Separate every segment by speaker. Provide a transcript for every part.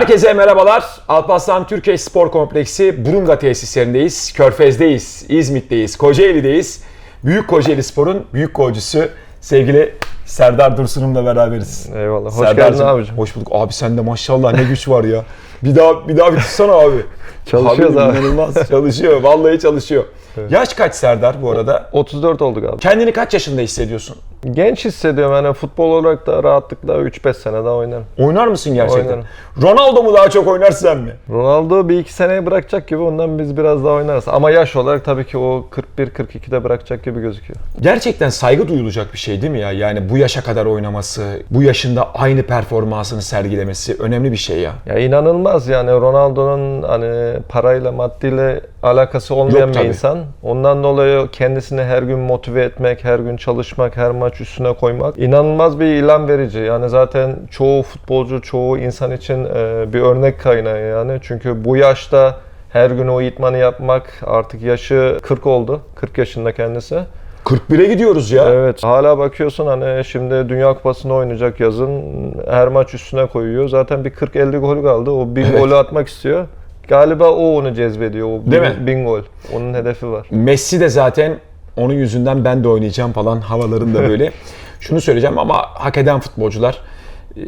Speaker 1: Herkese merhabalar. Alparslan Türkiye Spor Kompleksi Burunga tesislerindeyiz. Körfez'deyiz, İzmit'teyiz, Kocaeli'deyiz. Büyük Kocaeli Spor'un büyük golcüsü sevgili Serdar Dursun'umla beraberiz.
Speaker 2: Eyvallah. Hoş
Speaker 1: Serdar'cığım,
Speaker 2: geldin abicim.
Speaker 1: Hoş bulduk. Abi sende maşallah ne güç var ya. Bir daha bir daha bir tutsana abi.
Speaker 2: Çalışıyoruz abi.
Speaker 1: inanılmaz çalışıyor. Vallahi çalışıyor. Yaş kaç Serdar bu arada?
Speaker 2: 34 olduk abi.
Speaker 1: Kendini kaç yaşında hissediyorsun?
Speaker 2: Genç hissediyorum yani futbol olarak da rahatlıkla 3-5 sene daha oynarım.
Speaker 1: Oynar mısın gerçekten?
Speaker 2: Oynarım.
Speaker 1: Ronaldo mu daha çok oynar sen mi?
Speaker 2: Ronaldo bir iki seneye bırakacak gibi ondan biz biraz daha oynarız. Ama yaş olarak tabii ki o 41-42'de bırakacak gibi gözüküyor.
Speaker 1: Gerçekten saygı duyulacak bir şey değil mi ya? Yani bu yaşa kadar oynaması, bu yaşında aynı performansını sergilemesi önemli bir şey ya.
Speaker 2: Ya inanılmaz yani Ronaldo'nun hani parayla maddiyle alakası olmayan
Speaker 1: Yok
Speaker 2: bir
Speaker 1: tabii.
Speaker 2: insan. Ondan dolayı kendisini her gün motive etmek, her gün çalışmak, her maç üstüne koymak inanılmaz bir ilan verici. Yani zaten çoğu futbolcu, çoğu insan için e, bir örnek kaynağı yani. Çünkü bu yaşta her gün o idmanı yapmak artık yaşı 40 oldu. 40 yaşında kendisi.
Speaker 1: 41'e gidiyoruz ya.
Speaker 2: Evet. Hala bakıyorsun hani şimdi Dünya Kupası'nda oynayacak yazın her maç üstüne koyuyor. Zaten bir 40-50 gol kaldı. O bin
Speaker 1: Evet.
Speaker 2: golü atmak istiyor. Galiba o onu cezbediyor. O bin,
Speaker 1: Değil mi?
Speaker 2: bin gol. Onun hedefi var.
Speaker 1: Messi de zaten onun yüzünden ben de oynayacağım falan havalarında böyle. Şunu söyleyeceğim ama hak eden futbolcular.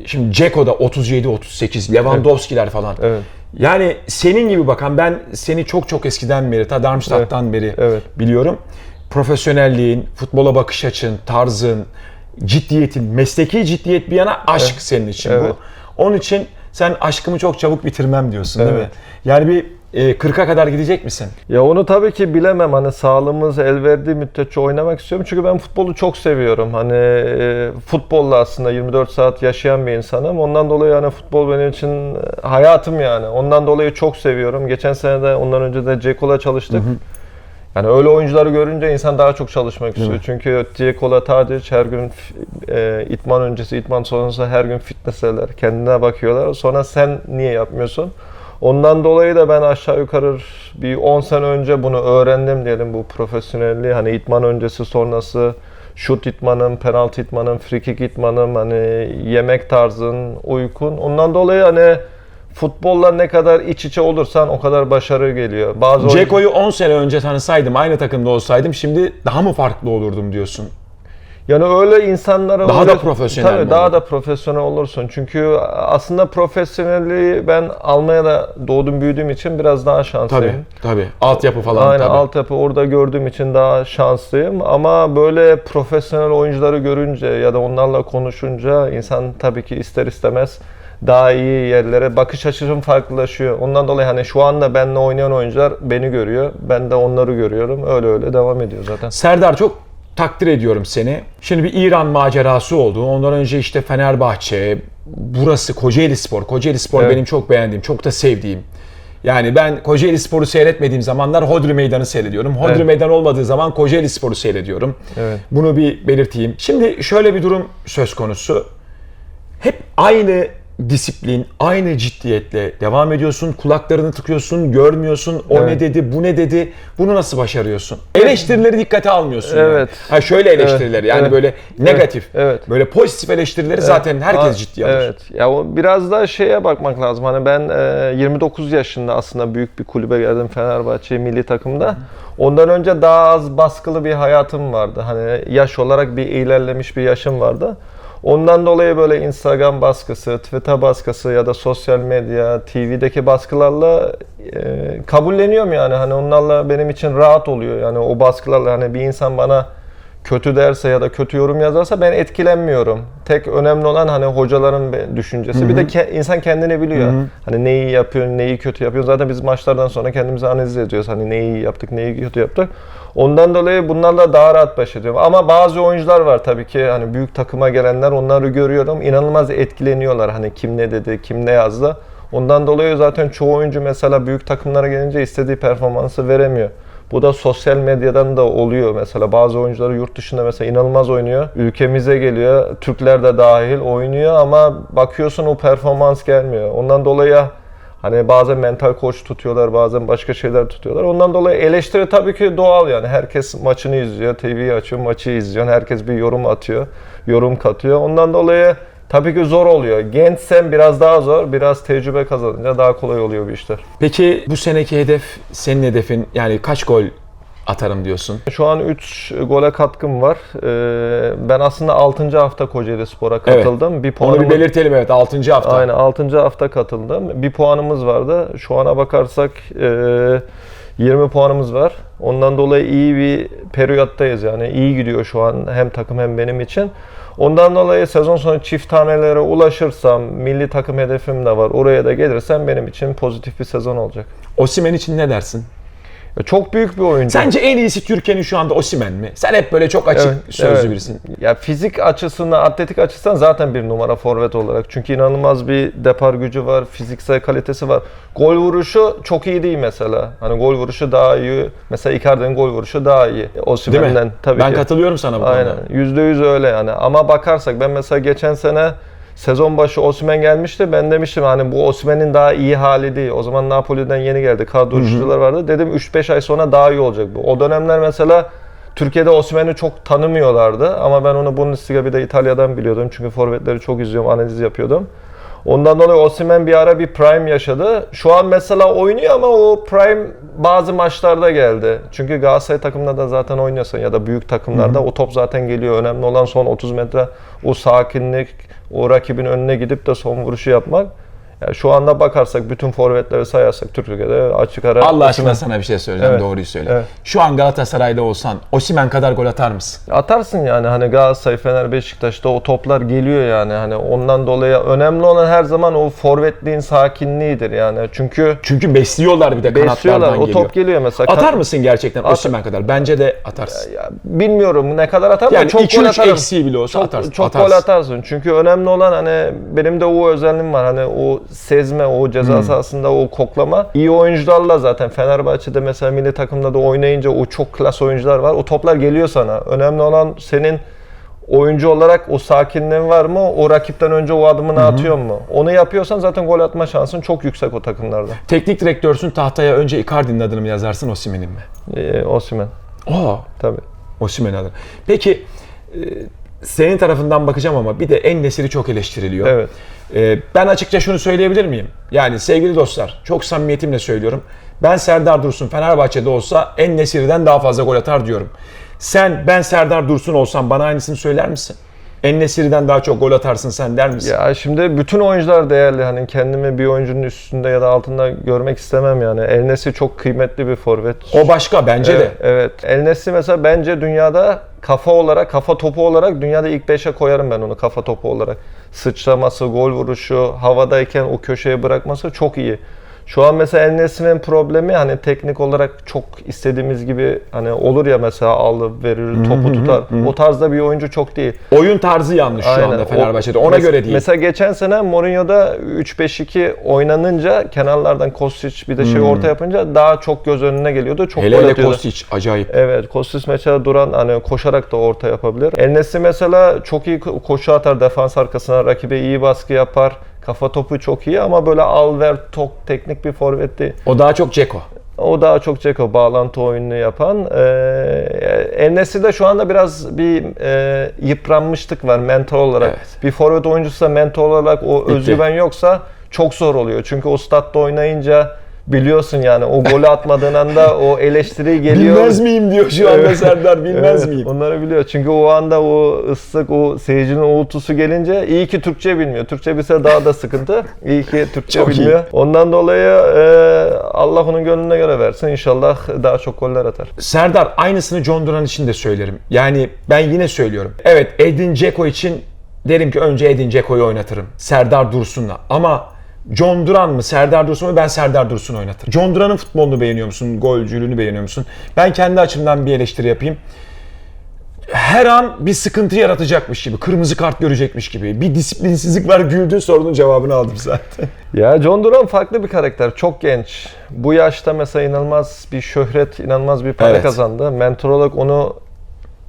Speaker 1: Şimdi Ceko da 37-38, Lewandowski'ler falan.
Speaker 2: Evet.
Speaker 1: Yani senin gibi bakan ben seni çok çok eskiden beri, ta Darmstadt'tan beri
Speaker 2: Evet.
Speaker 1: biliyorum. Profesyonelliğin, futbola bakış açın, tarzın, ciddiyetin, mesleki ciddiyet bir yana aşk senin için
Speaker 2: Evet.
Speaker 1: bu. Onun için sen aşkımı çok çabuk bitirmem diyorsun değil mi?
Speaker 2: Evet.
Speaker 1: Yani bir e, 40'a kadar gidecek misin?
Speaker 2: Ya onu tabii ki bilemem. Hani sağlığımız el verdiği müddetçe oynamak istiyorum. Çünkü ben futbolu çok seviyorum. Hani e, futbolla aslında 24 saat yaşayan bir insanım. Ondan dolayı hani futbol benim için e, hayatım yani. Ondan dolayı çok seviyorum. Geçen sene de ondan önce de Ceko'la çalıştık. Yani öyle oyuncuları görünce insan daha çok çalışmak istiyor. Çünkü Ceko'la Tadic her gün e, itman öncesi, itman sonrası her gün fitness'ler. Kendine bakıyorlar. Sonra sen niye yapmıyorsun? Ondan dolayı da ben aşağı yukarı bir 10 sene önce bunu öğrendim diyelim bu profesyonelliği. Hani itman öncesi sonrası şut itmanım, penaltı itmanım, free kick itmanım, hani yemek tarzın, uykun. Ondan dolayı hani futbolla ne kadar iç içe olursan o kadar başarı geliyor. Bazı
Speaker 1: Ceko'yu 10 sene önce tanısaydım, aynı takımda olsaydım şimdi daha mı farklı olurdum diyorsun?
Speaker 2: Yani öyle insanlara
Speaker 1: Daha da profesyonel
Speaker 2: Tabii daha da profesyonel olursun. Çünkü aslında profesyonelliği ben Almanya'da doğdum büyüdüğüm için biraz daha şanslıyım.
Speaker 1: Tabii, tabii. Altyapı falan
Speaker 2: Aynen
Speaker 1: tabii.
Speaker 2: altyapı orada gördüğüm için daha şanslıyım ama böyle profesyonel oyuncuları görünce ya da onlarla konuşunca insan tabii ki ister istemez daha iyi yerlere bakış açım farklılaşıyor. Ondan dolayı hani şu anda benimle oynayan oyuncular beni görüyor. Ben de onları görüyorum. Öyle öyle devam ediyor zaten.
Speaker 1: Serdar çok takdir ediyorum seni. Şimdi bir İran macerası oldu. Ondan önce işte Fenerbahçe, burası Kocaeli Spor. Kocaeli Spor
Speaker 2: Evet.
Speaker 1: benim çok beğendiğim, çok da sevdiğim. Yani ben Kocaeli Spor'u seyretmediğim zamanlar Hodri Meydanı seyrediyorum. Hodri
Speaker 2: Evet.
Speaker 1: Meydan olmadığı zaman Kocaeli Spor'u seyrediyorum.
Speaker 2: Evet.
Speaker 1: Bunu bir belirteyim. Şimdi şöyle bir durum söz konusu. Hep aynı disiplin, aynı ciddiyetle devam ediyorsun. Kulaklarını tıkıyorsun, görmüyorsun. O
Speaker 2: Evet.
Speaker 1: ne dedi, bu ne dedi. Bunu nasıl başarıyorsun? Eleştirileri dikkate almıyorsun. yani.
Speaker 2: Evet.
Speaker 1: Ha şöyle eleştirileri yani
Speaker 2: Evet.
Speaker 1: böyle negatif.
Speaker 2: Evet.
Speaker 1: Böyle pozitif eleştirileri zaten herkes
Speaker 2: Aa,
Speaker 1: ciddiye alır.
Speaker 2: Evet. Ya o biraz da şeye bakmak lazım. Hani ben e, 29 yaşında aslında büyük bir kulübe geldim Fenerbahçe milli takımda. Ondan önce daha az baskılı bir hayatım vardı. Hani yaş olarak bir ilerlemiş bir yaşım vardı. Ondan dolayı böyle Instagram baskısı, Twitter baskısı ya da sosyal medya, TV'deki baskılarla e, kabulleniyorum yani. Hani onlarla benim için rahat oluyor. Yani o baskılarla hani bir insan bana kötü derse ya da kötü yorum yazarsa ben etkilenmiyorum. Tek önemli olan hani hocaların düşüncesi. Bir de ke- insan kendini biliyor. Hani neyi yapıyor, neyi kötü yapıyor. Zaten biz maçlardan sonra kendimizi analiz ediyoruz. Hani neyi yaptık, neyi kötü yaptık. Ondan dolayı bunlarla daha rahat baş ediyorum. Ama bazı oyuncular var tabii ki hani büyük takıma gelenler onları görüyorum. İnanılmaz etkileniyorlar. Hani kim ne dedi, kim ne yazdı. Ondan dolayı zaten çoğu oyuncu mesela büyük takımlara gelince istediği performansı veremiyor. Bu da sosyal medyadan da oluyor mesela. Bazı oyuncuları yurt dışında mesela inanılmaz oynuyor. Ülkemize geliyor. Türkler de dahil oynuyor ama bakıyorsun o performans gelmiyor. Ondan dolayı hani bazen mental koç tutuyorlar, bazen başka şeyler tutuyorlar. Ondan dolayı eleştiri tabii ki doğal yani. Herkes maçını izliyor, TV'yi açıyor, maçı izliyor. Herkes bir yorum atıyor, yorum katıyor. Ondan dolayı tabii ki zor oluyor. Gençsen biraz daha zor, biraz tecrübe kazanınca daha kolay oluyor bu işler.
Speaker 1: Peki bu seneki hedef, senin hedefin yani kaç gol atarım diyorsun?
Speaker 2: Şu an 3 gole katkım var. Ee, ben aslında 6. hafta Kocaeli Spor'a katıldım. Bir
Speaker 1: Onu
Speaker 2: puanım
Speaker 1: bir belirtelim evet 6. hafta.
Speaker 2: Aynen 6. hafta katıldım. Bir puanımız vardı. Şu ana bakarsak e, 20 puanımız var. Ondan dolayı iyi bir periyottayız yani. iyi gidiyor şu an hem takım hem benim için. Ondan dolayı sezon sonu çift tanelere ulaşırsam, milli takım hedefim de var. Oraya da gelirsem benim için pozitif bir sezon olacak.
Speaker 1: Osimhen için ne dersin?
Speaker 2: Ya Çok büyük bir oyuncu.
Speaker 1: Sence en iyisi Türkiye'nin şu anda Osimhen mi? Sen hep böyle çok açık
Speaker 2: Evet,
Speaker 1: sözlü
Speaker 2: evet.
Speaker 1: birisin.
Speaker 2: Ya fizik açısından, atletik açısından zaten bir numara forvet olarak. Çünkü inanılmaz bir depar gücü var, fiziksel kalitesi var. Gol vuruşu çok iyi değil mesela. Hani gol vuruşu daha iyi. Mesela Icardi'nin gol vuruşu daha iyi. Osimhen'den tabii
Speaker 1: ben
Speaker 2: ki.
Speaker 1: katılıyorum sana bu
Speaker 2: Aynen.
Speaker 1: konuda.
Speaker 2: Yüzde yüz öyle yani. Ama bakarsak ben mesela geçen sene sezon başı Osimhen gelmişti. Ben demiştim hani bu Osimhen'in daha iyi hali değil. O zaman Napoli'den yeni geldi. Kadro oyuncular vardı. Dedim 3-5 ay sonra daha iyi olacak bu. O dönemler mesela Türkiye'de Osimhen'i çok tanımıyorlardı. Ama ben onu Bundesliga bir de İtalya'dan biliyordum. Çünkü forvetleri çok izliyorum, analiz yapıyordum. Ondan dolayı Osimhen bir ara bir prime yaşadı. Şu an mesela oynuyor ama o prime bazı maçlarda geldi. Çünkü Galatasaray takımında da zaten oynuyorsun ya da büyük takımlarda o top zaten geliyor. Önemli olan son 30 metre o sakinlik, o rakibin önüne gidip de son vuruşu yapmak. Yani şu anda bakarsak bütün forvetleri sayarsak Türkiye'de açık ara
Speaker 1: Allah aşkına sana bir şey söyleyeceğim.
Speaker 2: Evet.
Speaker 1: Doğruyu söyle.
Speaker 2: Evet.
Speaker 1: Şu an Galatasaray'da olsan Osimhen kadar gol atar mısın?
Speaker 2: Atarsın yani hani Galatasaray, Fener, Beşiktaş'ta o toplar geliyor yani hani ondan dolayı önemli olan her zaman o forvetliğin sakinliğidir yani çünkü
Speaker 1: Çünkü besliyorlar bir de
Speaker 2: besliyorlar
Speaker 1: kanatlardan
Speaker 2: o
Speaker 1: geliyor.
Speaker 2: top geliyor mesela.
Speaker 1: Atar mısın gerçekten
Speaker 2: At-
Speaker 1: Osimhen kadar? Bence de atarsın.
Speaker 2: Ya, bilmiyorum ne kadar atar
Speaker 1: Yani
Speaker 2: çok
Speaker 1: 2-3
Speaker 2: gol atarım.
Speaker 1: eksiği bile olsa
Speaker 2: çok,
Speaker 1: atarsın.
Speaker 2: Çok
Speaker 1: atarsın.
Speaker 2: gol atarsın. Çünkü önemli olan hani benim de o özelliğim var. Hani o sezme, o ceza
Speaker 1: Hmm.
Speaker 2: sahasında o koklama. İyi oyuncularla zaten Fenerbahçe'de mesela milli takımda da oynayınca o çok klas oyuncular var. O toplar geliyor sana. Önemli olan senin oyuncu olarak o sakinliğin var mı? O rakipten önce o adımını atıyor mu? Onu yapıyorsan zaten gol atma şansın çok yüksek o takımlarda.
Speaker 1: Teknik direktörsün tahtaya önce Icardi'nin adını mı yazarsın Osimhen'in mi?
Speaker 2: Ee, Osimhen
Speaker 1: Aa,
Speaker 2: tabii.
Speaker 1: Osimhen alır. Peki e, senin tarafından bakacağım ama bir de en nesiri çok eleştiriliyor.
Speaker 2: Evet.
Speaker 1: E, ben açıkça şunu söyleyebilir miyim? Yani sevgili dostlar çok samimiyetimle söylüyorum. Ben Serdar Dursun Fenerbahçe'de olsa en nesirden daha fazla gol atar diyorum. Sen ben Serdar Dursun olsam bana aynısını söyler misin? En nesirden daha çok gol atarsın sen der misin?
Speaker 2: Ya şimdi bütün oyuncular değerli. Hani kendimi bir oyuncunun üstünde ya da altında görmek istemem yani. El Nesri çok kıymetli bir forvet.
Speaker 1: O başka bence
Speaker 2: evet,
Speaker 1: de.
Speaker 2: evet. El Nesri mesela bence dünyada kafa olarak, kafa topu olarak dünyada ilk 5'e koyarım ben onu kafa topu olarak. Sıçraması, gol vuruşu, havadayken o köşeye bırakması çok iyi. Şu an mesela El Nesri'nin problemi hani teknik olarak çok istediğimiz gibi hani olur ya mesela alır verir topu tutar. O tarzda bir oyuncu çok değil.
Speaker 1: Oyun tarzı yanlış şu
Speaker 2: Aynen.
Speaker 1: anda
Speaker 2: O-
Speaker 1: Fenerbahçe'de. Ona
Speaker 2: mes-
Speaker 1: göre değil.
Speaker 2: Mesela geçen sene Mourinho'da 3-5-2 oynanınca kenarlardan Kostic bir de şey orta yapınca daha çok göz önüne geliyordu. Çok
Speaker 1: Hmm. hele
Speaker 2: gol
Speaker 1: hele
Speaker 2: atıyordu.
Speaker 1: Kostić acayip.
Speaker 2: Evet, Kostic mesela duran hani koşarak da orta yapabilir. El Nesri mesela çok iyi ko- koşu atar defans arkasına, rakibe iyi baskı yapar. Kafa topu çok iyi ama böyle al ver tok teknik bir forvet değil.
Speaker 1: O daha çok Ceko.
Speaker 2: O daha çok Ceko bağlantı oyununu yapan. Ee, Nesri'de şu anda biraz bir e, yıpranmışlık var mental olarak.
Speaker 1: Evet.
Speaker 2: Bir forvet oyuncusu da mental olarak o özgüven yoksa çok zor oluyor. Çünkü o statta oynayınca biliyorsun yani o golü atmadığın anda o eleştiri geliyor.
Speaker 1: Bilmez miyim diyor şu anda. Serdar bilmez miyim?
Speaker 2: Onları biliyor. Çünkü o anda o ıslık, o seyircinin uğultusu gelince iyi ki Türkçe bilmiyor. Türkçe bilse daha da sıkıntı. İyi ki Türkçe
Speaker 1: Çok iyi.
Speaker 2: bilmiyor. Ondan dolayı e, Allah onun gönlüne göre versin. İnşallah daha çok goller atar.
Speaker 1: Serdar aynısını John Duran için de söylerim. Yani ben yine söylüyorum. Evet Edin Dzeko için derim ki önce Edin Dzeko'yu oynatırım. Serdar Dursun'la. Ama John Duran mı Serdar Dursun mu ben Serdar Dursun'u oynatırım. John Duran'ın futbolunu beğeniyor musun? Golcülüğünü beğeniyor musun? Ben kendi açımdan bir eleştiri yapayım. Her an bir sıkıntı yaratacakmış gibi, kırmızı kart görecekmiş gibi. Bir disiplinsizlik var güldüğün sorunun cevabını aldım zaten.
Speaker 2: Ya John Duran farklı bir karakter. Çok genç. Bu yaşta mesela inanılmaz bir şöhret, inanılmaz bir para
Speaker 1: Evet.
Speaker 2: kazandı. Mentor olarak onu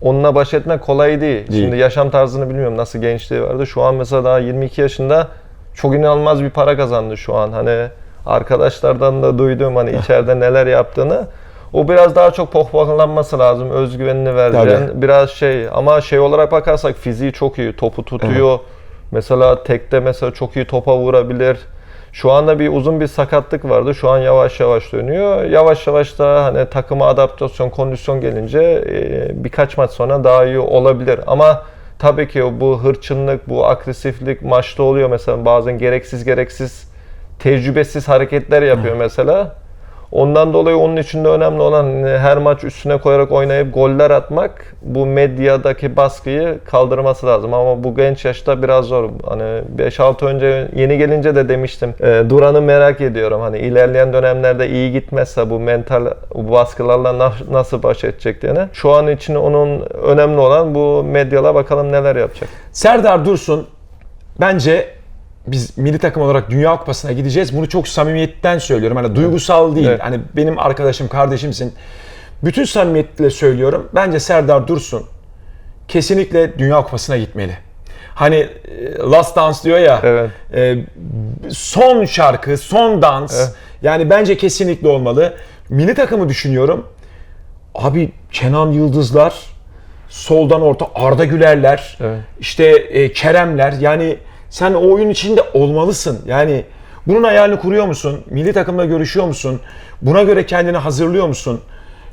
Speaker 2: onunla baş etmek kolay değil.
Speaker 1: Değil.
Speaker 2: Şimdi yaşam tarzını bilmiyorum nasıl gençliği vardı. Şu an mesela daha 22 yaşında çok inanılmaz bir para kazandı şu an. Hani arkadaşlardan da duyduğum hani içeride neler yaptığını. O biraz daha çok pohpohlanması lazım. Özgüvenini vereceksin.
Speaker 1: Tabii.
Speaker 2: Biraz şey ama şey olarak bakarsak fiziği çok iyi. Topu tutuyor. Mesela tekte mesela çok iyi topa vurabilir. Şu anda bir uzun bir sakatlık vardı. Şu an yavaş yavaş dönüyor. Yavaş yavaş da hani takıma adaptasyon, kondisyon gelince birkaç maç sonra daha iyi olabilir. Ama tabii ki bu hırçınlık, bu agresiflik maçta oluyor mesela bazen gereksiz gereksiz tecrübesiz hareketler yapıyor mesela. Ondan dolayı onun için de önemli olan hani her maç üstüne koyarak oynayıp goller atmak bu medyadaki baskıyı kaldırması lazım ama bu genç yaşta biraz zor. Hani 5-6 önce yeni gelince de demiştim. E, Duran'ı merak ediyorum. Hani ilerleyen dönemlerde iyi gitmezse bu mental bu baskılarla na- nasıl baş edecek diye. Şu an için onun önemli olan bu medyala bakalım neler yapacak.
Speaker 1: Serdar Dursun bence biz milli takım olarak Dünya Kupası'na gideceğiz. Bunu çok samimiyetten söylüyorum. Hani duygusal değil.
Speaker 2: Evet.
Speaker 1: Hani benim arkadaşım, kardeşimsin. Bütün samimiyetle söylüyorum. Bence Serdar Dursun kesinlikle Dünya Kupası'na gitmeli. Hani e, Last Dance diyor ya.
Speaker 2: Evet.
Speaker 1: e, son şarkı, son dans.
Speaker 2: Evet.
Speaker 1: Yani bence kesinlikle olmalı. Milli takımı düşünüyorum. Abi Kenan Yıldızlar, soldan orta Arda Gülerler,
Speaker 2: Evet.
Speaker 1: işte e, Keremler. Yani sen o oyun içinde olmalısın. Yani bunun hayalini kuruyor musun? Milli takımla görüşüyor musun? Buna göre kendini hazırlıyor musun?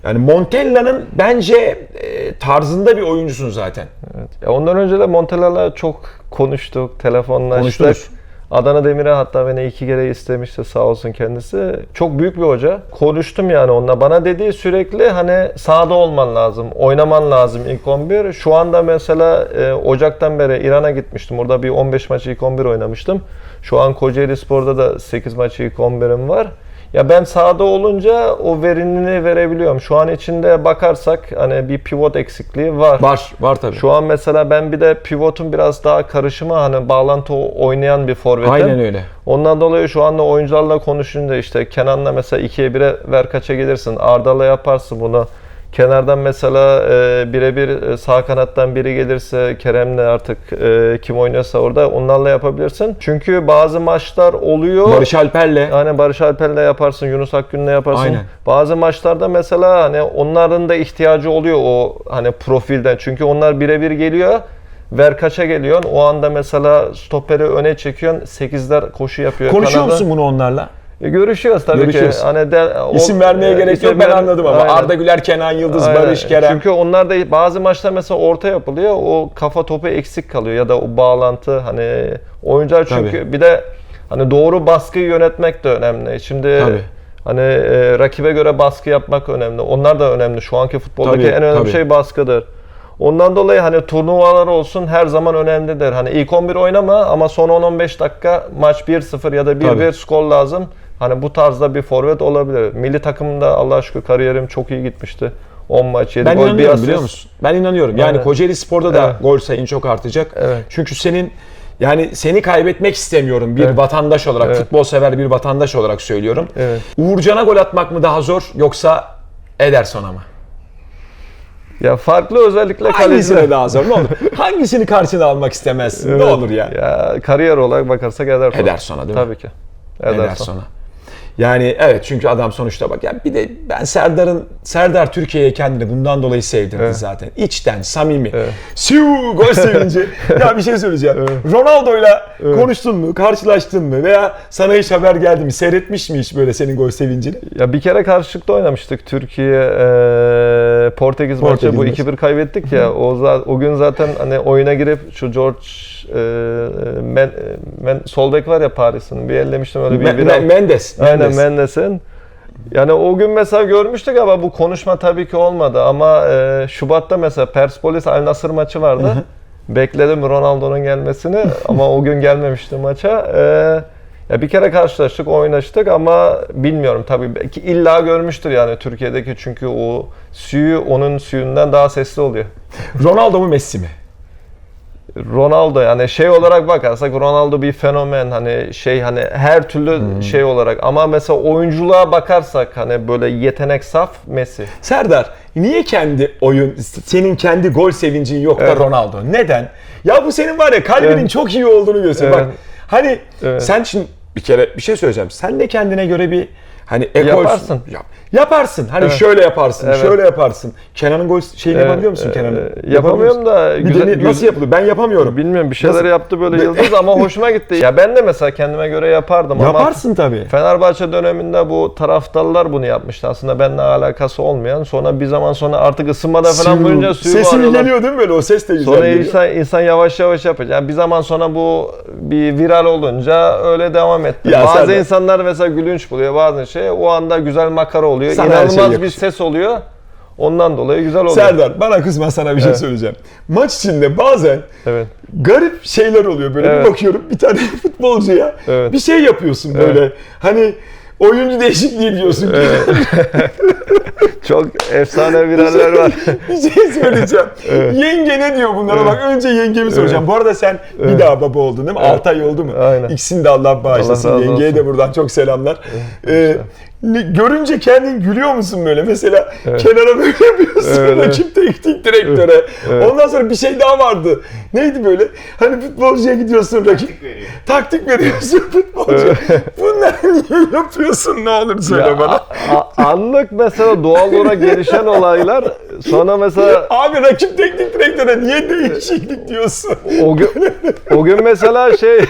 Speaker 1: Yani Montella'nın bence e, tarzında bir oyuncusun zaten.
Speaker 2: Evet. Ya ondan önce de Montella'la çok konuştuk, telefonlaştık.
Speaker 1: Konuştunuz.
Speaker 2: Adana Demir'e hatta beni iki kere istemişti sağ olsun kendisi. Çok büyük bir hoca. Konuştum yani onunla. Bana dediği sürekli hani sahada olman lazım, oynaman lazım ilk 11. Şu anda mesela e, Ocak'tan beri İran'a gitmiştim. Orada bir 15 maç ilk 11 oynamıştım. Şu an Kocaeli Spor'da da 8 maç ilk 11'im var. Ya ben sahada olunca o verimini verebiliyorum. Şu an içinde bakarsak hani bir pivot eksikliği var.
Speaker 1: Var, var tabii.
Speaker 2: Şu an mesela ben bir de pivotun biraz daha karışımı hani bağlantı oynayan bir forvetim.
Speaker 1: Aynen öyle.
Speaker 2: Ondan dolayı şu anda oyuncularla konuşunca işte Kenan'la mesela 2'ye 1'e ver kaça gelirsin. Arda'la yaparsın bunu. Kenardan mesela e, birebir e, sağ kanattan biri gelirse Kerem'le artık e, kim oynuyorsa orada onlarla yapabilirsin. Çünkü bazı maçlar oluyor.
Speaker 1: Barış Alper'le
Speaker 2: Hani Barış Alper'le yaparsın, Yunus Akgün'le yaparsın.
Speaker 1: Aynen.
Speaker 2: Bazı maçlarda mesela hani onların da ihtiyacı oluyor o hani profilden. Çünkü onlar birebir geliyor. Ver kaça geliyorsun. O anda mesela stoperi öne çekiyorsun. 8'ler koşu yapıyor.
Speaker 1: konuşuyor
Speaker 2: Kanada.
Speaker 1: musun bunu onlarla?
Speaker 2: E, görüşüyoruz tabii
Speaker 1: Görüşüyoruz.
Speaker 2: ki. Hani de, o-
Speaker 1: İsim vermeye
Speaker 2: e,
Speaker 1: gerek yok ben anladım ama
Speaker 2: Aynen.
Speaker 1: Arda Güler, Kenan Yıldız,
Speaker 2: Aynen.
Speaker 1: Barış Kerem.
Speaker 2: Çünkü onlar da bazı maçlar mesela orta yapılıyor. O kafa topu eksik kalıyor ya da o bağlantı hani oyuncular çünkü
Speaker 1: Tabii.
Speaker 2: bir de hani doğru baskıyı yönetmek de önemli. Şimdi
Speaker 1: Tabii.
Speaker 2: hani e, rakibe göre baskı yapmak önemli. Onlar da önemli. Şu anki futboldaki
Speaker 1: Tabii,
Speaker 2: en önemli
Speaker 1: tabii.
Speaker 2: şey baskıdır. Ondan dolayı hani turnuvalar olsun her zaman önemlidir. Hani ilk 11 oynama ama son 10-15 dakika maç 1-0 ya da 1-1
Speaker 1: Tabii.
Speaker 2: skor lazım. Hani bu tarzda bir forvet olabilir. Milli takımda Allah'a şükür kariyerim çok iyi gitmişti. 10 maç 7
Speaker 1: Ben
Speaker 2: gol bir asist.
Speaker 1: biliyor musun? Ben inanıyorum. Yani
Speaker 2: Aynen.
Speaker 1: Kocaeli Spor'da da
Speaker 2: Evet.
Speaker 1: gol sayın çok artacak.
Speaker 2: Evet.
Speaker 1: Çünkü senin yani seni kaybetmek istemiyorum bir
Speaker 2: Evet.
Speaker 1: vatandaş olarak,
Speaker 2: Evet.
Speaker 1: futbol sever bir vatandaş olarak söylüyorum.
Speaker 2: Evet.
Speaker 1: Uğurcan'a gol atmak mı daha zor yoksa Ederson'a mı?
Speaker 2: Ya farklı özellikle
Speaker 1: Hangisine
Speaker 2: kaleci.
Speaker 1: daha zor? Ne olur? Hangisini karşına almak istemezsin? Ne olur ya?
Speaker 2: Ya kariyer olarak bakarsak Ederson.
Speaker 1: Ederson'a değil mi?
Speaker 2: Tabii ki. Ederson.
Speaker 1: Ederson'a. Yani evet çünkü adam sonuçta bak ya bir de ben Serdar'ın Serdar Türkiye'ye kendini bundan dolayı sevdirdi
Speaker 2: Evet.
Speaker 1: zaten. İçten, samimi.
Speaker 2: Evet.
Speaker 1: Siu gol sevinci. ya bir şey söyleyeceğim. Ronaldo'yla konuştun mu, karşılaştın mı veya sana hiç haber geldi mi? Seyretmiş mi hiç böyle senin gol sevincini?
Speaker 2: Ya bir kere karşılıklı oynamıştık Türkiye e, Portekiz,
Speaker 1: Portekiz
Speaker 2: maçı bu
Speaker 1: maçı.
Speaker 2: 2-1 kaybettik ya o o gün zaten hani oyuna girip şu George e, Men, Men, sol bek var ya Paris'in bir ellemiştim öyle bir,
Speaker 1: Me-
Speaker 2: bir
Speaker 1: Me- Mendes.
Speaker 2: Aynen
Speaker 1: Mendes.
Speaker 2: Mendes'in. Yani o gün mesela görmüştük ama bu konuşma tabii ki olmadı. Ama e, Şubat'ta mesela Persepolis Al Nassr maçı vardı. Bekledim Ronaldo'nun gelmesini ama o gün gelmemişti maça. E, ya bir kere karşılaştık, oynaştık ama bilmiyorum tabii belki illa görmüştür yani Türkiye'deki çünkü o suyu onun suyundan daha sesli oluyor.
Speaker 1: Ronaldo mu Messi mi?
Speaker 2: Ronaldo yani şey olarak bakarsak Ronaldo bir fenomen hani şey hani her türlü şey olarak ama mesela oyunculuğa bakarsak hani böyle yetenek saf Messi.
Speaker 1: Serdar niye kendi oyun senin kendi gol sevincin yok da
Speaker 2: Evet.
Speaker 1: Ronaldo? Neden? Ya bu senin var ya kalbinin
Speaker 2: Evet.
Speaker 1: çok iyi olduğunu gösteriyor.
Speaker 2: Evet.
Speaker 1: Bak hani
Speaker 2: Evet.
Speaker 1: sen şimdi bir kere bir şey söyleyeceğim. Sen de kendine göre bir hani ekol
Speaker 2: Yaparsın.
Speaker 1: Yap. Yaparsın. Hani
Speaker 2: Evet.
Speaker 1: şöyle yaparsın,
Speaker 2: Evet.
Speaker 1: şöyle yaparsın. Kenan'ın gol şeyini
Speaker 2: Evet,
Speaker 1: yapabiliyor musun
Speaker 2: e,
Speaker 1: Kenan'ın?
Speaker 2: e, yapamıyorum da
Speaker 1: Bir
Speaker 2: güzel-
Speaker 1: dene- nasıl yapılıyor? Ben yapamıyorum.
Speaker 2: Bilmiyorum bir şeyler
Speaker 1: Nasıl?
Speaker 2: yaptı böyle Yıldız ama hoşuma gitti. Ya ben de mesela kendime göre yapardım ama
Speaker 1: Yaparsın tabii.
Speaker 2: Fenerbahçe döneminde bu taraftarlar bunu yapmıştı. Aslında benimle alakası olmayan. Sonra bir zaman sonra artık ısınmada falan
Speaker 1: Suyu-
Speaker 2: vurunca suyu
Speaker 1: Sesi
Speaker 2: bağırıyorlar.
Speaker 1: geliyor değil mi böyle? O ses de güzel
Speaker 2: Sonra
Speaker 1: geliyor.
Speaker 2: insan, insan yavaş yavaş yapacak. Yani bir zaman sonra bu bir viral olunca öyle devam etti.
Speaker 1: Ya
Speaker 2: bazı insanlar mesela gülünç buluyor bazı şey. O anda güzel makara oluyor.
Speaker 1: Sana her şey
Speaker 2: İnanılmaz bir ses oluyor. Ondan dolayı güzel oluyor.
Speaker 1: Serdar bana kızma sana bir şey
Speaker 2: Evet.
Speaker 1: söyleyeceğim. Maç içinde bazen
Speaker 2: Evet.
Speaker 1: garip şeyler oluyor böyle.
Speaker 2: Evet.
Speaker 1: Bir bakıyorum bir tane futbolcuya
Speaker 2: Evet.
Speaker 1: bir şey yapıyorsun böyle. Hani oyuncu değişikliği diyorsun.
Speaker 2: Çok efsane viraller var.
Speaker 1: bir şey söyleyeceğim. Yenge ne diyor bunlara? Bak önce yengemi soracağım. Bu arada sen bir daha baba oldun değil mi? 6 ay oldu mu?
Speaker 2: Aynen.
Speaker 1: İkisini de Allah bağışlasın.
Speaker 2: Allah razı
Speaker 1: Yengeye
Speaker 2: olsun.
Speaker 1: de buradan çok selamlar. Ee, görünce kendin gülüyor musun böyle? Mesela kenara böyle yapıyorsun
Speaker 2: Evet, evet.
Speaker 1: rakip teknik direktöre.
Speaker 2: Evet.
Speaker 1: Ondan sonra bir şey daha vardı. Neydi böyle? Hani futbolcuya gidiyorsun rakip. Taktik veriyorsun futbolcuya. Bunları niye yapıyorsun ne olur söyle
Speaker 2: Ya,
Speaker 1: bana.
Speaker 2: anlık mesela doğal olarak gelişen olaylar sonra mesela
Speaker 1: Abi rakip teknik direktöre niye değişiklik diyorsun?
Speaker 2: o gün, o gün mesela şey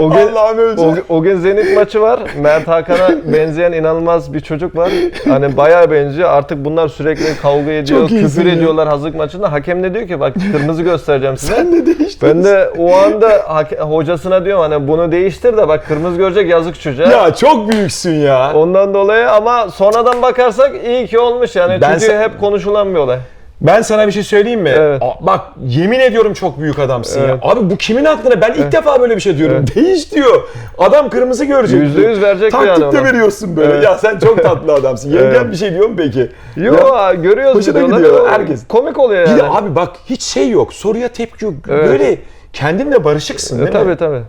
Speaker 2: o gün,
Speaker 1: Allah'ım öleceğim.
Speaker 2: o, o gün Zenit maçı var. Mert Hakan'a benzeyen inanılmaz bir çocuk var. Hani bayağı benziyor. Artık bunlar sürekli kavga ediyor,
Speaker 1: Çok iyisin
Speaker 2: küfür
Speaker 1: ya.
Speaker 2: ediyorlar hazırlık maçında. Hakem de diyor ki bak kırmızı göstereceğim size.
Speaker 1: Sen ne değiştin?
Speaker 2: Ben de o anda hake- hocasına diyorum hani bunu değiştir de bak kırmızı görecek yazık çocuğa.
Speaker 1: Ya çok büyüksün ya.
Speaker 2: Ondan dolayı ama sonradan bakarsak iyi ki olmuş yani.
Speaker 1: Ben
Speaker 2: Çünkü
Speaker 1: sen-
Speaker 2: hep konuşulan bir olay.
Speaker 1: Ben sana bir şey söyleyeyim mi?
Speaker 2: Evet.
Speaker 1: Aa, Bak yemin ediyorum çok büyük adamsın
Speaker 2: Evet.
Speaker 1: ya. Abi bu kimin aklına? Ben ilk defa böyle bir şey diyorum. Değiş diyor. Adam kırmızı görecek.
Speaker 2: Yüzde yüz verecek
Speaker 1: Taktik
Speaker 2: yani
Speaker 1: de
Speaker 2: ona.
Speaker 1: veriyorsun böyle.
Speaker 2: Evet.
Speaker 1: Ya sen çok tatlı adamsın. Yengen
Speaker 2: Evet.
Speaker 1: bir şey diyor mu peki?
Speaker 2: Yo
Speaker 1: Ya,
Speaker 2: görüyoruz
Speaker 1: hoşuna gidiyor herkes.
Speaker 2: Komik oluyor
Speaker 1: bir
Speaker 2: yani.
Speaker 1: de abi bak hiç şey yok. Soruya tepki yok.
Speaker 2: Evet.
Speaker 1: Böyle kendinle barışıksın
Speaker 2: E,
Speaker 1: değil
Speaker 2: tabii
Speaker 1: mi?
Speaker 2: tabii.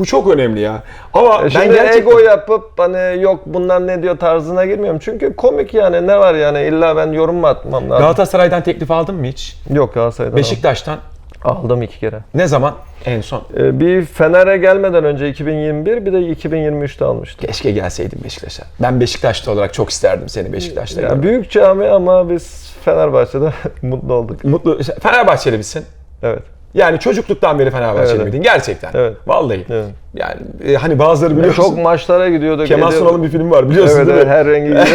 Speaker 1: Bu çok önemli ya. Ama
Speaker 2: E
Speaker 1: ben gerçekten...
Speaker 2: ego yapıp hani yok bunlar ne diyor tarzına girmiyorum. Çünkü komik yani ne var yani illa ben yorum mu atmam lazım.
Speaker 1: Galatasaray'dan teklif aldın mı hiç?
Speaker 2: Yok Galatasaray'dan
Speaker 1: Beşiktaş'tan
Speaker 2: aldım. iki kere.
Speaker 1: ne zaman en son?
Speaker 2: E, bir Fener'e gelmeden önce 2021 bir de 2023'te almıştım.
Speaker 1: Keşke gelseydin Beşiktaş'a. Ben Beşiktaşlı olarak çok isterdim seni Beşiktaş'ta.
Speaker 2: Ya
Speaker 1: görmek.
Speaker 2: büyük cami ama biz Fenerbahçe'de mutlu olduk.
Speaker 1: Mutlu. Fenerbahçeli misin?
Speaker 2: Evet.
Speaker 1: Yani çocukluktan beri Fenerbahçeli
Speaker 2: Evet.
Speaker 1: miydin? Gerçekten.
Speaker 2: Evet.
Speaker 1: Vallahi.
Speaker 2: Evet.
Speaker 1: Yani e, hani bazıları biliyorsun.
Speaker 2: Çok maçlara gidiyorduk.
Speaker 1: Kemal. Sunal'ın bir filmi var biliyorsun
Speaker 2: Evet,
Speaker 1: değil
Speaker 2: evet
Speaker 1: mi?
Speaker 2: her rengi giyiyor.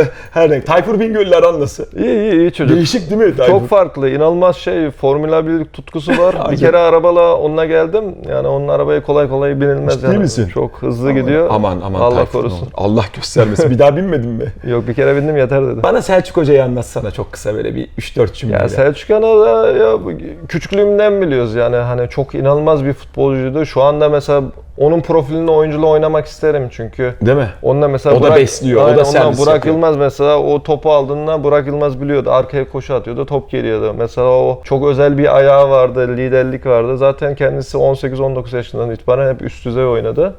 Speaker 1: Her renk. Tayfur Bingöl'le aran nasıl?
Speaker 2: iyi iyi iyi çocuk.
Speaker 1: Değişik değil mi Tayfur?
Speaker 2: Çok farklı, inanılmaz şey. Formula 1 tutkusu var. bir kere arabala onunla geldim. Yani onun arabaya kolay kolay binilmez
Speaker 1: Ciddi
Speaker 2: yani.
Speaker 1: misin?
Speaker 2: Çok hızlı gidiyor.
Speaker 1: Aman aman
Speaker 2: Allah
Speaker 1: Tayfur
Speaker 2: korusun.
Speaker 1: Allah göstermesin. Bir daha binmedin mi?
Speaker 2: Yok bir kere bindim yeter dedi.
Speaker 1: Bana Selçuk Hoca'yı anlatsana çok kısa böyle bir 3-4 cümleyle.
Speaker 2: Ya Selçuk Yan'a da ya küçüklüğümden biliyoruz yani hani çok inanılmaz bir futbolcuydu. Şu anda mesela onun profilinde oyunculuğu oynamak isterim çünkü.
Speaker 1: Değil mi?
Speaker 2: Onunla mesela
Speaker 1: O da besliyor, o da
Speaker 2: Aynen,
Speaker 1: servis
Speaker 2: Burak
Speaker 1: yapıyor.
Speaker 2: Yılmaz mesela o topu aldığında Burak Yılmaz biliyordu. Arkaya koşu atıyordu, top geliyordu. Mesela o çok özel bir ayağı vardı, liderlik vardı. Zaten kendisi 18-19 yaşından itibaren hep üst düzey oynadı.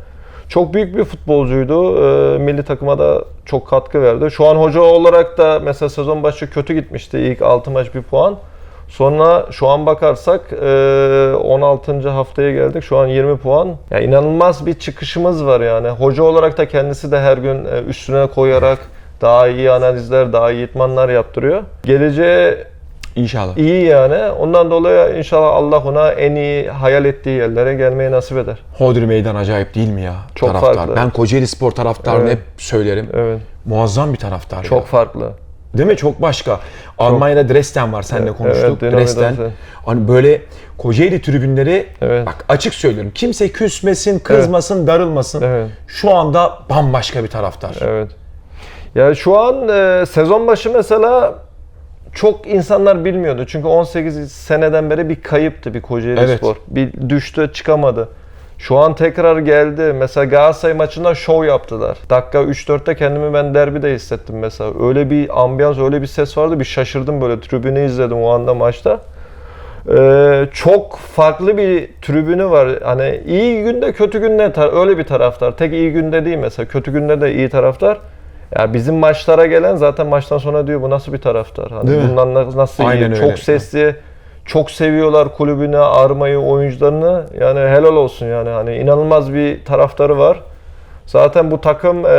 Speaker 2: Çok büyük bir futbolcuydu. Ee, milli takıma da çok katkı verdi. Şu an hoca olarak da mesela sezon başı kötü gitmişti. İlk 6 maç bir puan. Sonra şu an bakarsak e, 16. haftaya geldik. Şu an 20 puan. Ya inanılmaz bir çıkışımız var yani. Hoca olarak da kendisi de her gün üstüne koyarak daha iyi analizler, daha iyi itmanlar yaptırıyor. Geleceğe
Speaker 1: İnşallah.
Speaker 2: iyi yani. Ondan dolayı inşallah Allah ona en iyi hayal ettiği yerlere gelmeyi nasip eder.
Speaker 1: Hodri Meydan acayip değil mi ya?
Speaker 2: Çok
Speaker 1: taraftar.
Speaker 2: farklı.
Speaker 1: Ben Kocaeli Spor taraftarını
Speaker 2: Evet.
Speaker 1: hep söylerim.
Speaker 2: Evet.
Speaker 1: Muazzam bir taraftar
Speaker 2: Çok
Speaker 1: ya.
Speaker 2: farklı.
Speaker 1: Değil mi? Çok başka. Almanya'da Dresden var. Seninle
Speaker 2: Evet,
Speaker 1: konuştuk.
Speaker 2: Dinamo
Speaker 1: Dresden. Hani böyle Kocaeli tribünleri
Speaker 2: Evet.
Speaker 1: bak açık söylüyorum. Kimse küsmesin, kızmasın, darılmasın.
Speaker 2: Evet.
Speaker 1: Şu anda bambaşka bir taraftar.
Speaker 2: Evet. Ya şu an e, sezon başı mesela çok insanlar bilmiyordu. Çünkü 18 seneden beri bir kayıptı bir Kocaeli
Speaker 1: Evet.
Speaker 2: Spor. Bir düştü çıkamadı. Şu an tekrar geldi. Mesela Galatasaray maçında şov yaptılar. Dakika 3-4'te kendimi ben derbide hissettim mesela. Öyle bir ambiyans, öyle bir ses vardı. Bir şaşırdım böyle. Tribünü izledim o anda maçta. Ee, çok farklı bir tribünü var. Hani iyi günde kötü günde öyle bir taraftar. Tek iyi günde değil mesela. Kötü günde de iyi taraftar. Ya bizim maçlara gelen zaten maçtan sonra diyor bu nasıl bir taraftar? Hani bundan na- nasıl
Speaker 1: Aynen
Speaker 2: iyi?
Speaker 1: öyle.
Speaker 2: Çok sesli. Çok seviyorlar kulübünü, armayı, oyuncularını. Yani helal olsun yani. Hani inanılmaz bir taraftarı var. Zaten bu takım e,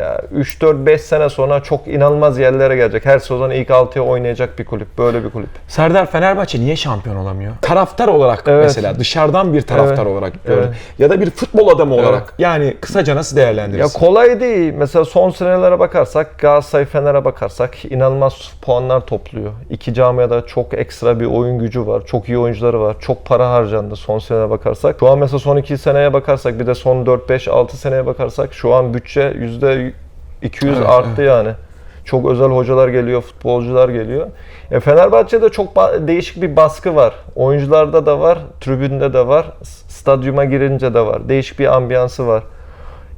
Speaker 2: ya 3-4-5 sene sonra çok inanılmaz yerlere gelecek. Her sezon ilk 6'ya oynayacak bir kulüp. Böyle bir kulüp.
Speaker 1: Serdar Fenerbahçe niye şampiyon olamıyor? Taraftar olarak
Speaker 2: Evet.
Speaker 1: mesela dışarıdan bir taraftar
Speaker 2: Evet.
Speaker 1: olarak gördüm.
Speaker 2: Evet.
Speaker 1: Ya da bir futbol adamı olarak. Yani kısaca nasıl
Speaker 2: Ya
Speaker 1: değerlendirirsin?
Speaker 2: kolay değil. Mesela son senelere bakarsak, Galatasaray Fener'e bakarsak inanılmaz puanlar topluyor. İki camiada çok ekstra bir oyun gücü var. Çok iyi oyuncuları var. Çok para harcandı son seneye bakarsak. Şu an mesela son iki seneye bakarsak bir de son 4-5-6 seneye bakarsak şu an bütçe yüzde 200
Speaker 1: Evet,
Speaker 2: arttı yani. Çok özel hocalar geliyor, futbolcular geliyor. E Fenerbahçe'de çok değişik bir baskı var. Oyuncularda da var, tribünde de var, stadyuma girince de var. Değişik bir ambiyansı var.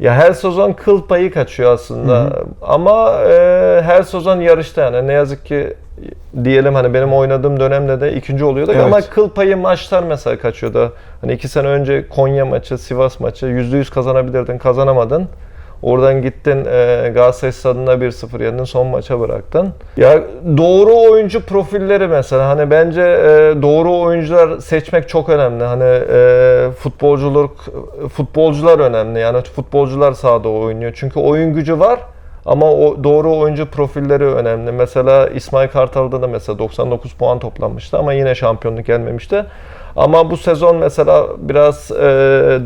Speaker 2: Ya her sezon kıl payı kaçıyor aslında. Ama e, her sezon yarışta yani. Ne yazık ki diyelim hani benim oynadığım dönemde de ikinci oluyorduk
Speaker 1: Evet.
Speaker 2: ama kıl payı maçlar mesela kaçıyordu. Hani iki sene önce Konya maçı, Sivas maçı %100 kazanabilirdin, kazanamadın. Oradan gittin e, Galatasaray stadında 1-0 yendin, son maça bıraktın. Ya doğru oyuncu profilleri mesela hani bence e, doğru oyuncular seçmek çok önemli. Hani e, futbolculuk futbolcular önemli. Yani futbolcular sahada oynuyor. Çünkü oyun gücü var ama o doğru oyuncu profilleri önemli. Mesela İsmail Kartal'da da mesela 99 puan toplanmıştı ama yine şampiyonluk gelmemişti. Ama bu sezon mesela biraz e,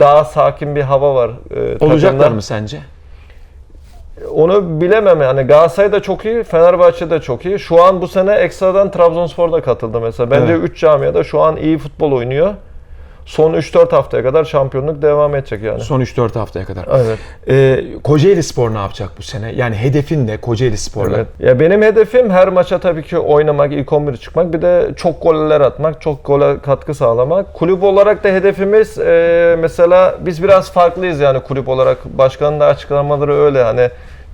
Speaker 2: daha sakin bir hava var. E,
Speaker 1: Olacaklar
Speaker 2: takımda.
Speaker 1: mı sence?
Speaker 2: Onu bilemem yani Galatasaray da çok iyi, Fenerbahçe de çok iyi. Şu an bu sene ekstradan Trabzonspor da katıldı mesela. Bence
Speaker 1: Evet.
Speaker 2: 3 camiada şu an iyi futbol oynuyor. Son 3-4 haftaya kadar şampiyonluk devam edecek yani.
Speaker 1: Son 3-4 haftaya kadar.
Speaker 2: Evet.
Speaker 1: Ee, Kocaeli Spor ne yapacak bu sene? Yani hedefin ne Kocaeli Spor'la?
Speaker 2: Evet. Ya benim hedefim her maça tabii ki oynamak, ilk 11 çıkmak. Bir de çok goller atmak, çok gole katkı sağlamak. Kulüp olarak da hedefimiz e, mesela biz biraz farklıyız yani kulüp olarak. Başkanın da açıklamaları öyle hani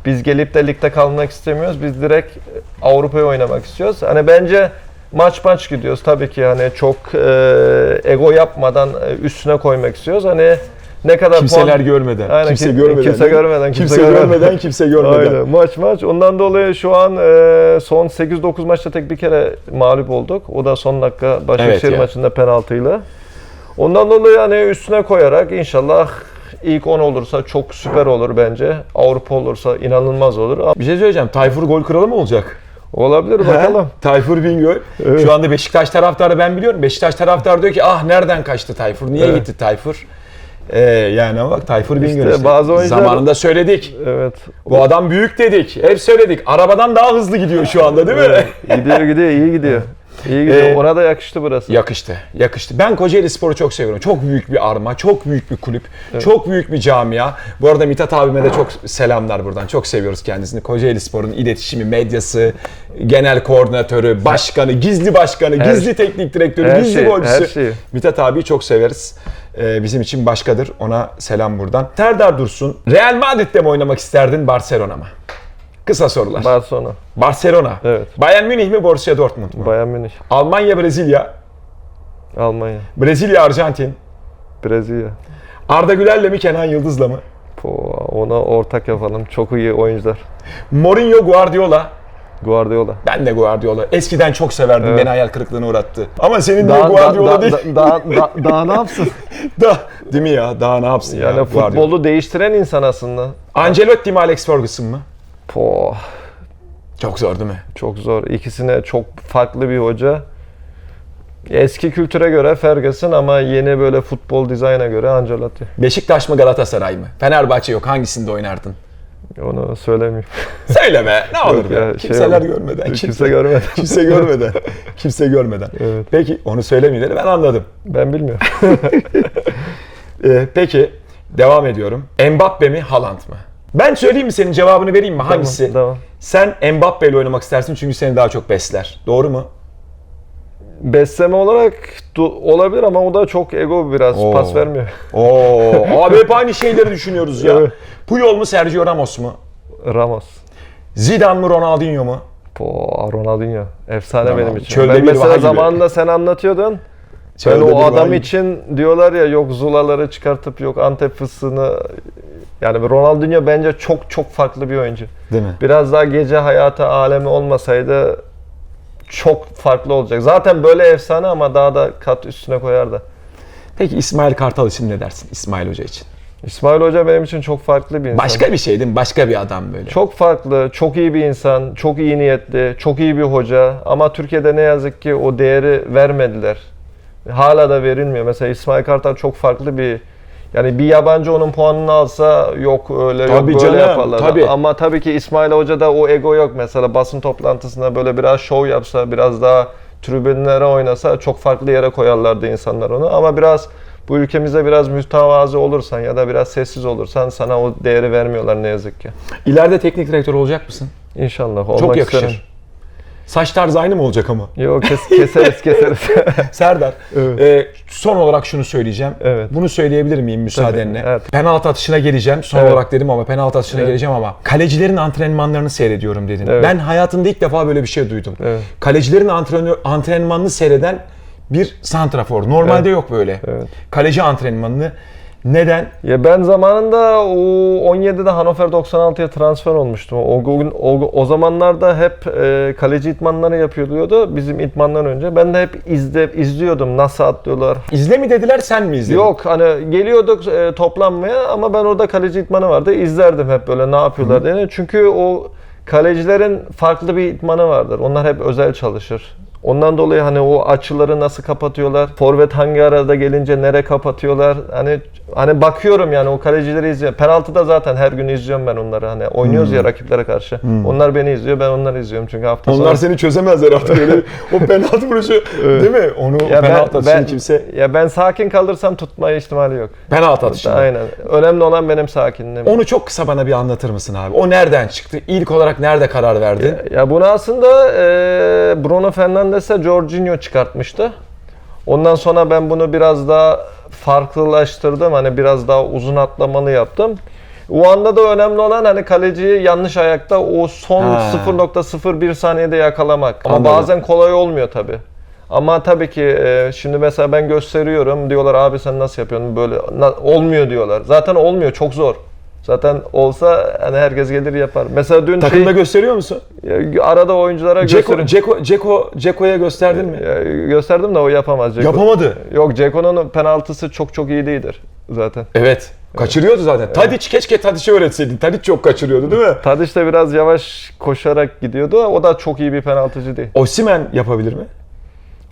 Speaker 2: biz gelip de ligde kalmak istemiyoruz. Biz direkt Avrupa'ya oynamak istiyoruz. Hani bence maç maç gidiyoruz. Tabii ki hani çok e, ego yapmadan e, üstüne koymak istiyoruz. Hani ne kadar
Speaker 1: Kimseler
Speaker 2: puan...
Speaker 1: görmeden.
Speaker 2: Aynen,
Speaker 1: kimse
Speaker 2: kim-
Speaker 1: görmeden.
Speaker 2: kimse görmeden,
Speaker 1: Kimse,
Speaker 2: kimse görmeden.
Speaker 1: görmeden, kimse görmeden.
Speaker 2: Aynen. Maç maç. Ondan dolayı şu an e, son 8-9 maçta tek bir kere mağlup olduk. O da son dakika Başakşehir
Speaker 1: Evet
Speaker 2: maçında penaltıyla. Ondan dolayı yani üstüne koyarak inşallah ilk 10 olursa çok süper olur bence. Avrupa olursa inanılmaz olur. Ama
Speaker 1: Bir şey söyleyeceğim. Tayfur gol kralı mı olacak?
Speaker 2: Olabilir bakalım.
Speaker 1: Tayfur Bingöl.
Speaker 2: Evet.
Speaker 1: Şu anda Beşiktaş taraftarı ben biliyorum. Beşiktaş taraftarı diyor ki ah nereden kaçtı Tayfur? Niye
Speaker 2: Evet.
Speaker 1: gitti Tayfur? Ee, yani ama bak Tayfur Bingöl işte.
Speaker 2: bazı oyuncular-
Speaker 1: Zamanında söyledik.
Speaker 2: Evet.
Speaker 1: Bu adam büyük dedik. Hep söyledik. Arabadan daha hızlı gidiyor şu anda değil mi?
Speaker 2: Gidiyor gidiyor iyi gidiyor. İyi gidiyor.
Speaker 1: Ee,
Speaker 2: Ona da yakıştı burası.
Speaker 1: Yakıştı, yakıştı. Ben Kocaeli Spor'u çok seviyorum. Çok büyük bir arma, çok büyük bir kulüp, çok büyük bir camia. Bu arada Mithat abime de çok selamlar buradan. Çok seviyoruz kendisini. Kocaeli Spor'un iletişimi, medyası, genel koordinatörü, başkanı, gizli başkanı,
Speaker 2: Her-
Speaker 1: gizli teknik direktörü,
Speaker 2: her
Speaker 1: gizli
Speaker 2: şey,
Speaker 1: golcüsü.
Speaker 2: her şeyi.
Speaker 1: Mithat abiyi çok severiz. Ee, bizim için başkadır. Ona selam buradan. Serdar Dursun, Real Madrid'de mi oynamak isterdin, Barcelona mı? Kısa sorular.
Speaker 2: Barcelona.
Speaker 1: Barcelona.
Speaker 2: Evet.
Speaker 1: Bayern Münih mi, Borussia Dortmund mu?
Speaker 2: Bayern Münih.
Speaker 1: Almanya, Brezilya.
Speaker 2: Almanya.
Speaker 1: Brezilya, Arjantin.
Speaker 2: Brezilya.
Speaker 1: Arda Güler'le mi Kenan Yıldız'la mı?
Speaker 2: Po, ona ortak yapalım. Çok iyi oyuncular.
Speaker 1: Mourinho, Guardiola.
Speaker 2: Guardiola.
Speaker 1: Ben de Guardiola. Eskiden çok severdim.
Speaker 2: Evet.
Speaker 1: Beni hayal kırıklığına uğrattı. Ama senin
Speaker 2: Daha,
Speaker 1: Guardiola
Speaker 2: daha,
Speaker 1: değil.
Speaker 2: daha, daha, daha ne yapsın?
Speaker 1: Da, değil mi ya? Daha ne yapsın ya?
Speaker 2: Yani
Speaker 1: Guardiola.
Speaker 2: futbolu değiştiren insan aslında.
Speaker 1: Ancelotti mi Alex Ferguson mu?
Speaker 2: Po,
Speaker 1: Çok zor değil mi?
Speaker 2: çok zor. İkisine çok farklı bir hoca. Eski kültüre göre Ferguson ama yeni böyle futbol dizayna göre Ancelotti.
Speaker 1: Beşiktaş mı Galatasaray mı? Fenerbahçe yok. Hangisinde oynardın?
Speaker 2: Onu söylemeyeyim.
Speaker 1: Söyle be. Ne olur be.
Speaker 2: ya, şey
Speaker 1: Kimseler
Speaker 2: oldu.
Speaker 1: görmeden. Kimse,
Speaker 2: Kimse görmedi.
Speaker 1: kimse görmeden. kimse görmeden.
Speaker 2: Evet.
Speaker 1: Peki onu söylemeyelim. Ben anladım.
Speaker 2: Ben bilmiyorum.
Speaker 1: Ee, peki devam ediyorum. Mbappe mi Haaland mı? Ben söyleyeyim mi senin cevabını vereyim mi? Hangisi?
Speaker 2: Tamam.
Speaker 1: Sen Mbappe ile oynamak istersin çünkü seni daha çok besler. Doğru mu?
Speaker 2: Besleme olarak olabilir ama o da çok ego biraz
Speaker 1: Oo.
Speaker 2: pas vermiyor.
Speaker 1: Oo, abi hep aynı şeyleri düşünüyoruz ya.
Speaker 2: Evet.
Speaker 1: Puyol mu Sergio Ramos mu?
Speaker 2: Ramos.
Speaker 1: Zidane mı Ronaldinho mu?
Speaker 2: Po, Ronaldinho. Efsane
Speaker 1: Tamam.
Speaker 2: benim için.
Speaker 1: Çölde
Speaker 2: ben mesela
Speaker 1: gibi.
Speaker 2: zamanında sen anlatıyordun. Ben
Speaker 1: bir
Speaker 2: o adam
Speaker 1: gibi.
Speaker 2: için diyorlar ya yok zulaları çıkartıp yok Antep fıstığını yani Ronaldinho bence çok çok farklı bir oyuncu.
Speaker 1: Değil mi?
Speaker 2: Biraz daha gece hayatı alemi olmasaydı çok farklı olacak. Zaten böyle efsane ama daha da kat üstüne koyar da.
Speaker 1: Peki İsmail Kartal için ne dersin? İsmail Hoca için.
Speaker 2: İsmail Hoca benim için çok farklı bir insan.
Speaker 1: Başka bir şey değil mi? Başka bir adam böyle.
Speaker 2: Çok farklı, çok iyi bir insan, çok iyi niyetli, çok iyi bir hoca ama Türkiye'de ne yazık ki o değeri vermediler. Hala da verilmiyor. Mesela İsmail Kartal çok farklı bir yani bir yabancı onun puanını alsa yok öyle yok
Speaker 1: Tabii
Speaker 2: böyle
Speaker 1: canım,
Speaker 2: yaparlar.
Speaker 1: tabii.
Speaker 2: Ama tabii ki İsmail Hoca'da o ego yok. Mesela basın toplantısında böyle biraz şov yapsa, biraz daha tribünlere oynasa çok farklı yere koyarlardı insanlar onu. Ama biraz bu ülkemize biraz mütevazı olursan ya da biraz sessiz olursan sana o değeri vermiyorlar ne yazık ki.
Speaker 1: İleride teknik direktör olacak mısın?
Speaker 2: İnşallah olmak
Speaker 1: Çok yakışır.
Speaker 2: isterim.
Speaker 1: Saç tarzı aynı mı olacak ama?
Speaker 2: Yok kes, keseriz keseriz.
Speaker 1: Serdar,
Speaker 2: Evet.
Speaker 1: e, son olarak şunu söyleyeceğim.
Speaker 2: Evet.
Speaker 1: Bunu söyleyebilir miyim müsaadenle?
Speaker 2: Tabii, evet.
Speaker 1: Penaltı atışına geleceğim. Son
Speaker 2: Evet.
Speaker 1: olarak dedim ama penaltı atışına
Speaker 2: Evet.
Speaker 1: geleceğim ama kalecilerin antrenmanlarını seyrediyorum dedin.
Speaker 2: Evet.
Speaker 1: Ben hayatımda ilk defa böyle bir şey duydum.
Speaker 2: Evet.
Speaker 1: Kalecilerin antrenör, antrenmanını seyreden bir santrafor. Normalde
Speaker 2: Evet.
Speaker 1: yok böyle.
Speaker 2: Evet.
Speaker 1: Kaleci antrenmanını neden?
Speaker 2: ya ben zamanında o 17'de Hannover 96'ya transfer olmuştum. O, gün o, o zamanlarda hep e, kaleci itmanları yapıyordu bizim itmandan önce. Ben de hep izle, izliyordum nasıl atlıyorlar.
Speaker 1: İzle mi dediler sen mi izledin?
Speaker 2: Yok hani geliyorduk e, toplanmaya ama ben orada kaleci itmanı vardı. İzlerdim hep böyle ne yapıyorlar diye. Çünkü o kalecilerin farklı bir itmanı vardır. Onlar hep özel çalışır. Ondan dolayı hani o açıları nasıl kapatıyorlar? Forvet hangi arada gelince nere kapatıyorlar? Hani hani bakıyorum yani o kalecileri izliyorum. Penaltıda zaten her gün izliyorum ben onları. Hani oynuyoruz ya rakiplere karşı. Onlar beni izliyor, ben onları izliyorum çünkü hafta
Speaker 1: Onlar
Speaker 2: sonu.
Speaker 1: seni çözemezler artık öyle. o penaltı vuruşu değil mi? Onu
Speaker 2: ya
Speaker 1: penaltı atışını kimse
Speaker 2: ya ben sakin kalırsam tutma ihtimali yok.
Speaker 1: penaltı atışını.
Speaker 2: Aynen. Önemli olan benim sakinliğim.
Speaker 1: Onu çok kısa bana bir anlatır mısın abi? O nereden çıktı? İlk olarak nerede karar verdin?
Speaker 2: Ya bunu aslında e, Bruno Fernandes'e Jorginho çıkartmıştı. Ondan sonra ben bunu biraz daha farklılaştırdım. Hani biraz daha uzun atlamalı yaptım. O anda da önemli olan hani kaleciyi yanlış ayakta o son
Speaker 1: Ha.
Speaker 2: 0.01 saniyede yakalamak. Ama
Speaker 1: Anladım.
Speaker 2: bazen kolay olmuyor tabi. Ama tabii ki e, şimdi mesela ben gösteriyorum diyorlar abi sen nasıl yapıyorsun böyle Na- olmuyor diyorlar. Zaten olmuyor çok zor. Zaten olsa hani herkes gelir yapar. Mesela dün
Speaker 1: Takımda
Speaker 2: şey,
Speaker 1: gösteriyor musun?
Speaker 2: ya, arada oyunculara
Speaker 1: Ceko. Ceko, Ceko, Ceko'ya gösterdin mi?
Speaker 2: Ya, gösterdim de o yapamaz. Ceko.
Speaker 1: Yapamadı.
Speaker 2: Yok Ceko'nun penaltısı çok çok iyi değildir zaten.
Speaker 1: Evet. Kaçırıyordu zaten. Tadic keşke Tadic'e öğretseydin. Tadic çok kaçırıyordu değil mi?
Speaker 2: Tadiç de biraz yavaş koşarak gidiyordu. O da çok iyi bir penaltıcı değil.
Speaker 1: Osimhen yapabilir mi?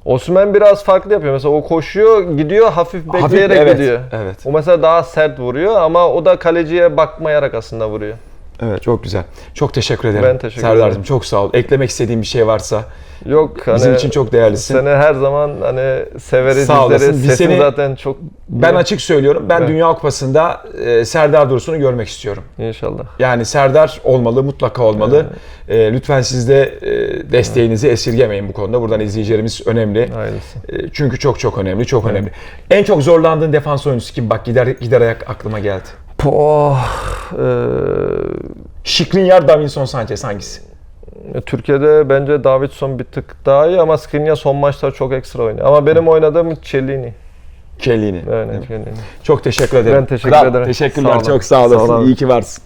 Speaker 2: Osman biraz farklı yapıyor. Mesela o koşuyor, gidiyor hafif bekleyerek
Speaker 1: evet,
Speaker 2: gidiyor.
Speaker 1: evet.
Speaker 2: O mesela daha sert vuruyor ama o da kaleciye bakmayarak aslında vuruyor.
Speaker 1: Evet çok güzel. Çok teşekkür ederim.
Speaker 2: Ben teşekkür
Speaker 1: Serdar'cığım
Speaker 2: ederim.
Speaker 1: çok sağ ol. Eklemek istediğin bir şey varsa
Speaker 2: Yok hani
Speaker 1: bizim için çok değerlisin.
Speaker 2: Seni her zaman hani severiz,
Speaker 1: Sağ olasın.
Speaker 2: izleriz.
Speaker 1: Biz
Speaker 2: Sesin
Speaker 1: seni-
Speaker 2: zaten çok
Speaker 1: Ben açık söylüyorum. Ben
Speaker 2: Evet.
Speaker 1: Dünya Kupası'nda e, Serdar Dursun'u görmek istiyorum.
Speaker 2: inşallah.
Speaker 1: Yani Serdar olmalı, mutlaka olmalı. E, lütfen siz de e, desteğinizi esirgemeyin bu konuda. Buradan izleyicilerimiz önemli.
Speaker 2: Hayırlısı.
Speaker 1: E, çünkü çok çok önemli, çok önemli. En çok zorlandığın defans oyuncusu kim? Bak gider gider ayak aklıma geldi.
Speaker 2: Oh,
Speaker 1: e, Şikrinyar, Davinson Sanchez hangisi?
Speaker 2: E, Türkiye'de bence Davidson bir tık daha iyi ama Skriniar son maçlar çok ekstra oynuyor. Ama benim oynadığım Cellini.
Speaker 1: Kellini.
Speaker 2: Aynen Cellini.
Speaker 1: Çok teşekkür ederim.
Speaker 2: Ben teşekkür
Speaker 1: Kral,
Speaker 2: ederim.
Speaker 1: Teşekkürler.
Speaker 2: Sağ
Speaker 1: çok sağ olasın.
Speaker 2: Sağ.
Speaker 1: İyi ki varsın.